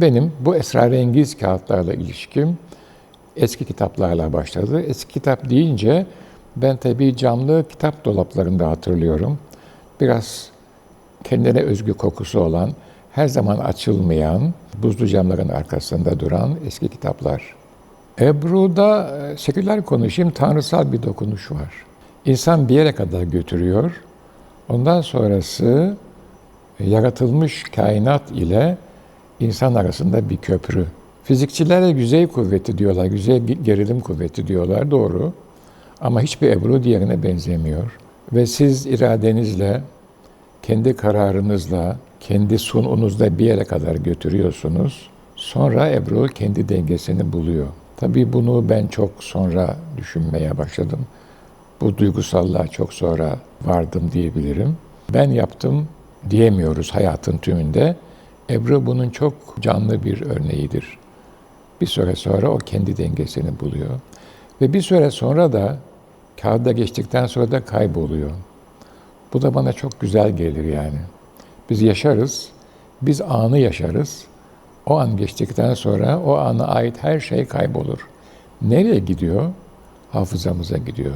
Benim bu esrarengiz kağıtlarla ilişkim eski kitaplarla başladı. Eski kitap deyince ben tabii camlı kitap dolaplarında hatırlıyorum. Biraz kendine özgü kokusu olan, her zaman açılmayan, buzlu camların arkasında duran eski kitaplar. Ebru'da e, seküler konuşayım, tanrısal bir dokunuş var. İnsan bir yere kadar götürüyor. Ondan sonrası e, yaratılmış kainat ile insan arasında bir köprü. Fizikçilere yüzey kuvveti diyorlar, yüzey gerilim kuvveti diyorlar, doğru. Ama hiçbir Ebru diğerine benzemiyor. Ve siz iradenizle, kendi kararınızla, kendi sununuzda bir yere kadar götürüyorsunuz. Sonra Ebru kendi dengesini buluyor. Tabii bunu ben çok sonra düşünmeye başladım. Bu duygusallığa çok sonra vardım diyebilirim. Ben yaptım diyemiyoruz hayatın tümünde. Ebru bunun çok canlı bir örneğidir. Bir süre sonra o kendi dengesini buluyor. Ve bir süre sonra da kağıda geçtikten sonra da kayboluyor. Bu da bana çok güzel gelir yani. Biz yaşarız, biz anı yaşarız. O an geçtikten sonra o ana ait her şey kaybolur. Nereye gidiyor? Hafızamıza gidiyor.